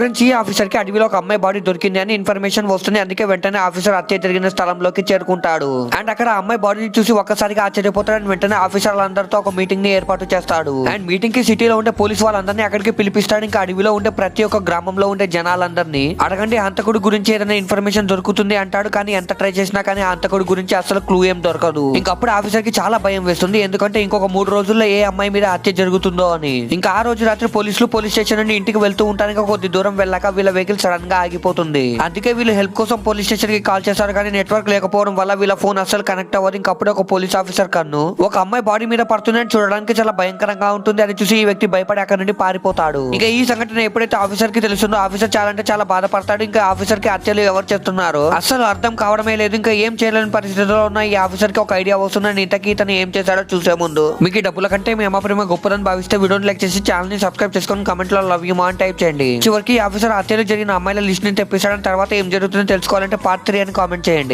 Friends ఈ ఆఫీసర్కి అడవిలో ఒక అమ్మాయి బాడీ దొరికింది అని ఇన్ఫర్మేషన్ వస్తుంది. అందుకే వెంటనే ఆఫీసర్ హత్య జరిగిన స్థలంలోకి చేరుకుంటాడు. అండ్ అక్కడ అమ్మాయి బాడీని చూసి ఒక్కసారిగా ఆశ్చర్యపోతాడు అండ్ వెంటనే ఆఫీసర్లందరితో ఒక మీటింగ్ని ఏర్పాటు చేస్తాడు. అండ్ మీటింగ్కి సిటీలో ఉండే పోలీస్ వాళ్ళందరినీ అక్కడికి పిలిపిస్తాడు. ఇంకా అడవిలో ఉండే ప్రతి ఒక్క గ్రామంలో ఉండే జనాలందరినీ అడగండి హంతకుడి గురించి ఏదైనా ఇన్ఫర్మేషన్ దొరుకుతుంది అంటాడు. కానీ ఎంత ట్రై చేసినా కానీ ఆ హంతకుడి గురించి అసలు క్లూ ఏం దొరకదు. ఇంకప్పుడు ఆఫీసర్కి చాలా భయం వేస్తుంది. ఎందుకంటే ఇంకొక మూడు రోజుల్లో ఏ అమ్మాయి మీద హత్య జరుగుతుందో అని. ఇంకా ఆ రోజు రాత్రి పోలీసులు పోలీస్ స్టేషన్ నుండి ఇంటికి వెళ్తూ ఉంటానికి కొద్ది దూరం వెళ్ళాక వీళ్ళ వెహికల్ సడన్గా ఆగిపోతుంది. అందుకే వీళ్ళు హెల్ప్ కోసం పోలీస్ స్టేషన్కి కాల్ చేస్తారు కానీ నెట్వర్క్ లేకపోవడం వల్ల వీళ్ళ ఫోన్ అసలు కనెక్ట్ అవ్వదు. ఇంకా ఒక పోలీస్ ఆఫీసర్ కన్ను. ఒక అమ్మాయి బాడీ మీద పడుతుందని చూడడానికి చాలా భయంకరంగా ఉంటుంది. అని చూసి ఈ వ్యక్తి భయపడి అక్కడ నుండి పారిపోతాడు. ఇంకా ఈ సంఘటన ఎప్పుడైతే ఆఫీసర్కి తెలుస్తుందో ఆఫీసర్ చాలా అంటే చాలా బాధపడతాడు. ఇంకా ఆఫీసర్కి హత్యలు ఎవరు చేస్తున్నారు? అసలు అర్థం కావడమే లేదు. ఇంకా ఏం చేయలేని పరిస్థితిలో ఉన్న ఈ ఆఫీసర్కి ఒక ఐడియా వస్తుందని ఇంతకీ ఇతను ఏం చేశాడో చూసే ముందు. మీకు డబ్బుల కంటే మీ అమ్మ ప్రేమ గొప్పదని భావిస్తే వీడియోని లైక్ చేసి ఛానల్ని సబ్స్క్రైబ్ చేసుకొని కమెంట్లో లవ్ యూ మా అని టైప్ చేయండి. చివరికి ఆఫీసర్ హత్యలో జరిగిన అమ్మాయిల లిస్ట్ని తెప్పిస్తాడని తర్వాత ఏం జరుగుతుందో తెలుసుకోవాలంటే పార్ట్ త్రీ అని కామెంట్ చేయండి.